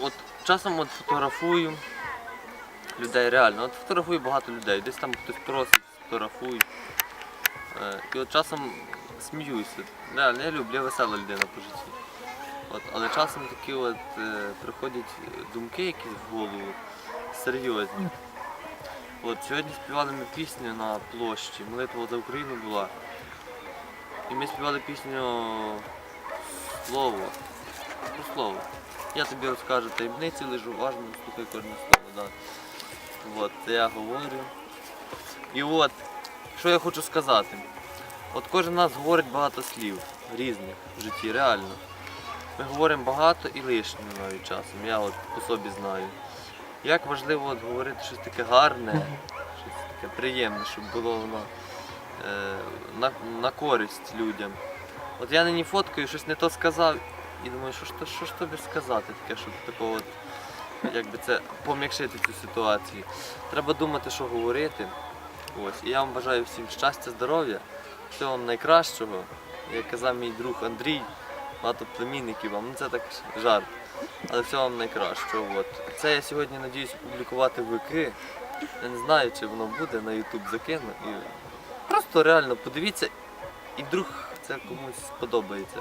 от часом от фотографую людей реально. От фотографую багато людей. Десь там хтось просить, фотографую. Е, І от часом сміюся. Реально, я люблю, я весела людина по житті. От, але часом такі от е, приходять думки якісь в голову серйозні. От сьогодні співали ми пісню на площі, молитва за Україну була. І ми співали пісню Слово. Про слово. Я тобі розкажу таємниці, лежу уважно, слухай кожне слово. Да. От, я говорю. І от, що я хочу сказати. От кожен нас говорить багато слів різних в житті, реально. Ми говоримо багато і лишнього навіть часом. Я от по собі знаю. Як важливо от говорити щось таке гарне, щось таке приємне, щоб було воно е, на, на користь людям. От я нині фоткаю, щось не то сказав, і думаю, що ж, що ж тобі сказати таке, щоб такого от, якби це пом'якшити цю ситуацію. Треба думати, що говорити. Ось. І я вам бажаю всім щастя, здоров'я, всього вам найкращого. Як казав мій друг Андрій, багато племінників вам, ну це так жарт. Але всього вам найкращого. От. Це я сьогодні надіюсь опублікувати вики. Я не знаю, чи воно буде, на YouTube закину. І просто реально подивіться, і вдруг це комусь сподобається.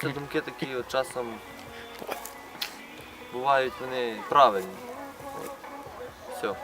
Це думки такі от часом бувають вони правильні. Все.